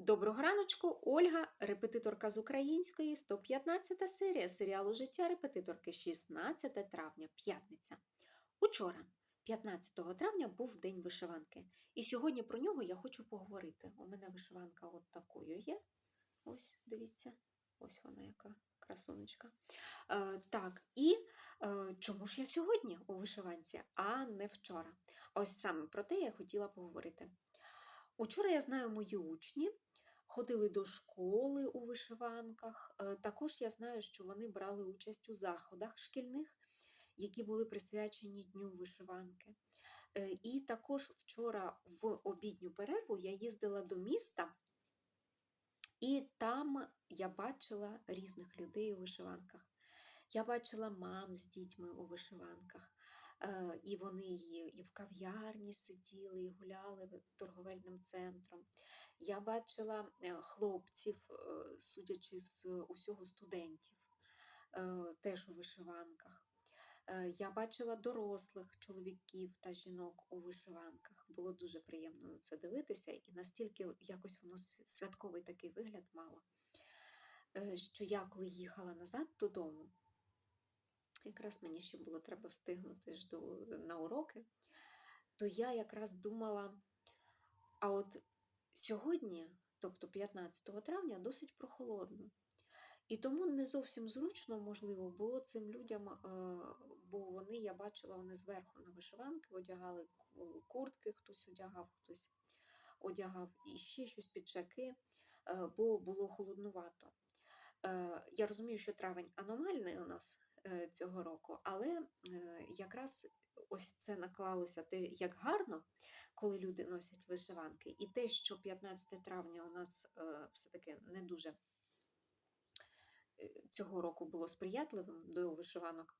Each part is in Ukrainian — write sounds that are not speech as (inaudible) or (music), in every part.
Доброго раночку, Ольга, репетиторка з української, 115 серія серіалу Життя репетиторки, 16 травня, п'ятниця. Учора, 15 травня, був день вишиванки. І сьогодні про нього я хочу поговорити. У мене вишиванка от такою є. Ось, дивіться, ось вона яка красунечка. Е, так, і е, чому ж я сьогодні у вишиванці, а не вчора? Ось саме про те я хотіла поговорити. Учора я знаю мої учні ходили до школи у вишиванках. Е, Також я знаю, що вони брали участь у заходах шкільних, які були присвячені Дню вишиванки. Е, І також вчора в обідню перерву я їздила до міста, і там я бачила різних людей у вишиванках. Я бачила мам з дітьми у вишиванках. Е, І вони і, в кав'ярні сиділи, і гуляли торговельним центром. Я бачила е, хлопців, е, судячи з усього студентів, теж у вишиванках. Я бачила дорослих чоловіків та жінок у вишиванках. Було дуже приємно на це дивитися, і настільки якось воно святковий такий вигляд мало, що я, коли їхала назад додому, якраз мені ще було треба встигнути ж до, на уроки, то я якраз думала, а от сьогодні, тобто 15 травня, досить прохолодно. І тому не зовсім зручно, можливо, було цим людям, е, бо вони, я бачила, вони зверху на вишиванки одягали куртки, хтось одягав, хтось одягав і ще щось піджаки, е, бо було холоднувато. Е, Я розумію, що травень аномальний у нас е, цього року, але е, якраз ось це наклалося те, як гарно, коли люди носять вишиванки, і те, що 15 травня у нас е, все-таки не дуже е, цього року було сприятливим до вишиванок.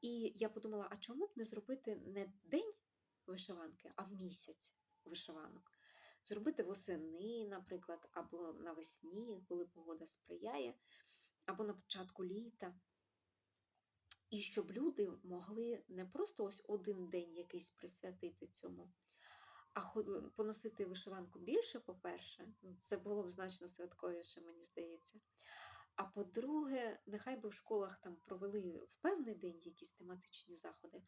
І я подумала, а чому б не зробити не день вишиванки, а місяць вишиванок? Зробити восени, наприклад, або навесні, коли погода сприяє, або на початку літа. І щоб люди могли не просто ось один день якийсь присвятити цьому, а хо- поносити вишиванку більше, по-перше, ну, це було б значно святковіше, мені здається. А по-друге, нехай би в школах там провели в певний день якісь тематичні заходи,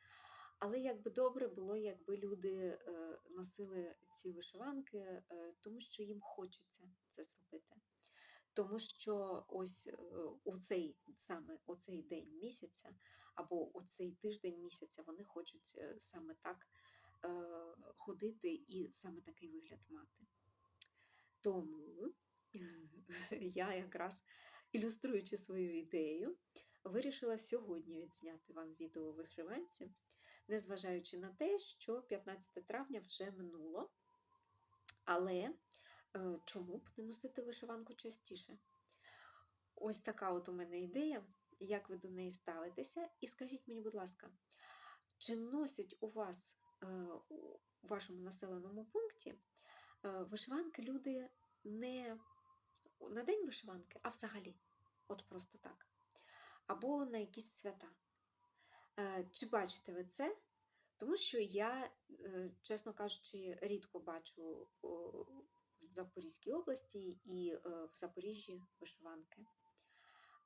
але якби добре було, якби люди е, носили ці вишиванки, е, тому що їм хочеться це зробити. Тому що ось е, у цей саме оцей день місяця або у цей тиждень місяця вони хочуть е, саме так е, ходити і саме такий вигляд мати. Тому (laughs) я якраз ілюструючи свою ідею, вирішила сьогодні відзняти вам відео у вишиванці, незважаючи на те, що 15 травня вже минуло. Але чому б не носити вишиванку частіше? Ось така от у мене ідея, як ви до неї ставитеся. І скажіть мені, будь ласка, чи носять у вас е, у вашому населеному пункті е, вишиванки люди не на день вишиванки, а взагалі, от просто так. Або на якісь свята. Е, Чи бачите ви це? Тому що я, е, чесно кажучи, рідко бачу в Запорізькій області і е, в Запоріжжі вишиванки.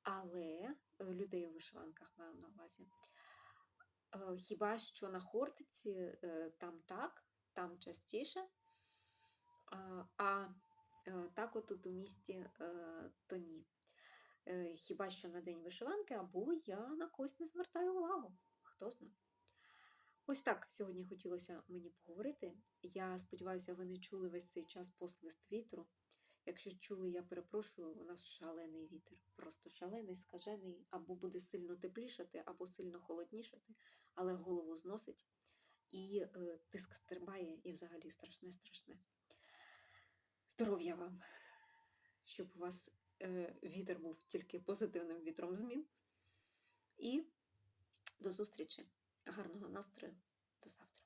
Але е, людей у вишиванках маю на увазі. Е, Хіба що на Хортиці там так, там частіше. А, так от тут у місті то ні. Хіба що на день вишиванки, або я на когось не звертаю увагу. Хто знає. Ось так сьогодні хотілося мені поговорити. Я сподіваюся, ви не чули весь цей час посвист вітру. Якщо чули, я перепрошую, у нас шалений вітер. Просто шалений, скажений, або буде сильно теплішати, або сильно холоднішати, але голову зносить і е, тиск стрибає, і взагалі страшне, страшне. Здоров'я вам, щоб у вас е, вітер був тільки позитивним вітром змін. І до зустрічі. Гарного настрою. До завтра.